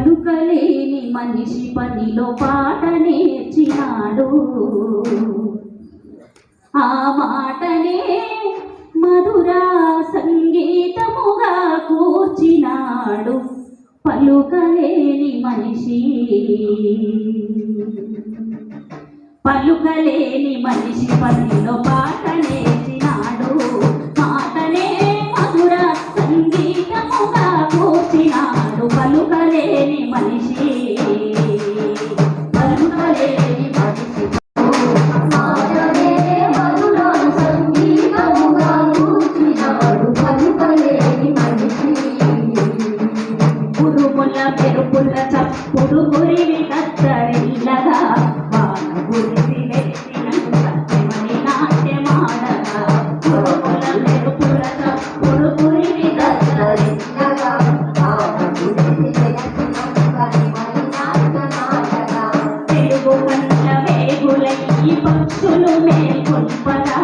పలుకలేని మనిషి పనిలో పాట నేర్చినాడు. ఆ మాటనే మధురా సంగీతముగా కూర్చినాడు. పలుకలేని మనిషి. పలుకలేని మనిషి పనిలో పాట నేర్చి ఈ మేల్కొల్పరా.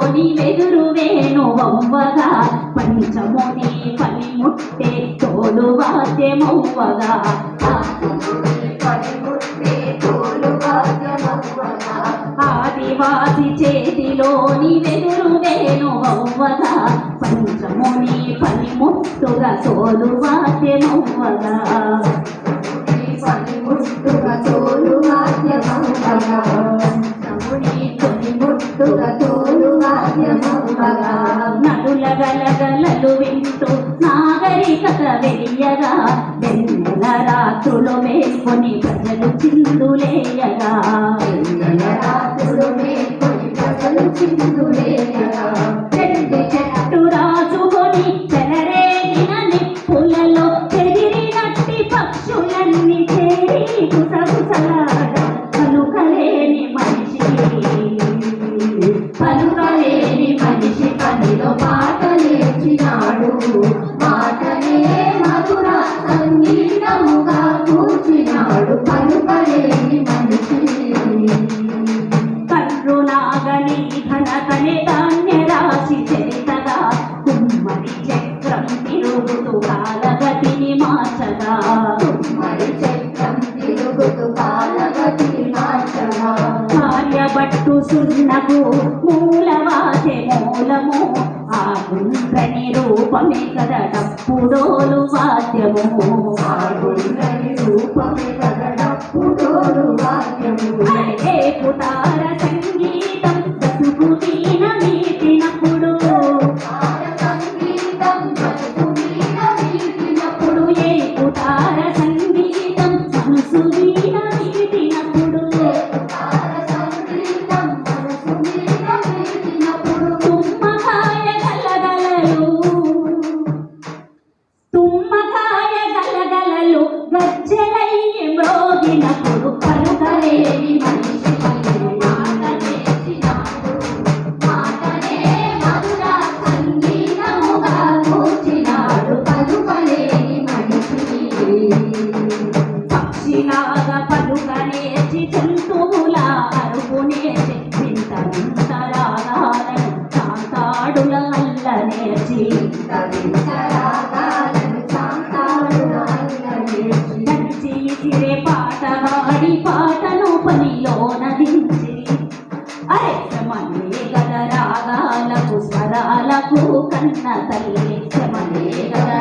చేతిలోని వెదురు వేణు వవ్వగా పంచముని పనిముట్టే తోలు వాద్యమవ్వగా పనిముట్టే తోలు వాద్యమవ్వగా ఆదివాసి చేతిలోని వెదురు వేణు వవ్వగా పంచముని పనిముట్టుగా తోలు వాద్యమవ్వగా పనిముట్టుగా రాత్రులు మేల్కొని ప్రజలు చిందులేయగా రాత్రులు మేల్కొని ప్రజలు చిందులేయగా చెట్టు రాజుకొని చెలరేగిన నిప్పులలో చెదిరినట్టి పక్షులన్నీ చేరి గుసగుసలాడ. పలుకలేని మనిషి. పలుకలేని మనిషి పనిలో పాట మా పలుకలేని మనిషి కర్రునాగని ఘనతని ధాన్య రాశి చరితగా కుమ్మరి చక్రం తిరుగుతూ కాలగతిని మార్చగా. మరి చక్రం తిరుగుతూ కాలగతి మార్చగా కార్యబట్టు సున్నకు మూలవాసే మూలము. గుండ్రని రూపమే కదటప్పుడోలు వాద్యము. ఆగుండని రూపమే కదడప్పుడోలు వాద్యము. ఏ పుటార సంగీతం మీటినప్పుడు ఏ పుటార తరతరాలను తాంతాడుల అల్ల నేర్చి నడిచి సిరే పాట ఆడి పాటను పనిలోన కన్న తల్లి శ్రమలే గల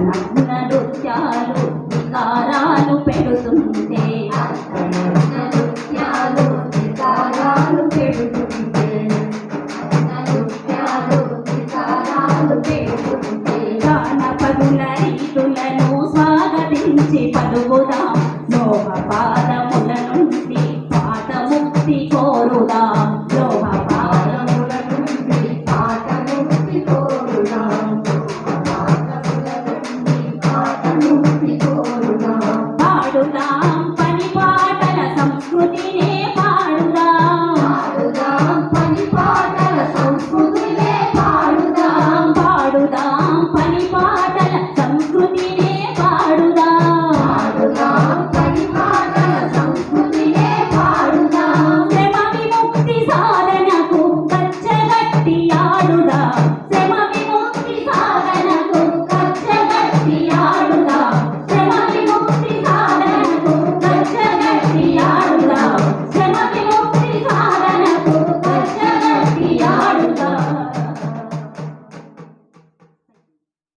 నగ్న నృత్యాలు తారాలు పెడుతుంటే నగ్న నృత్యాలు తారాలు పెడుతుంటే. పెడుతుంటే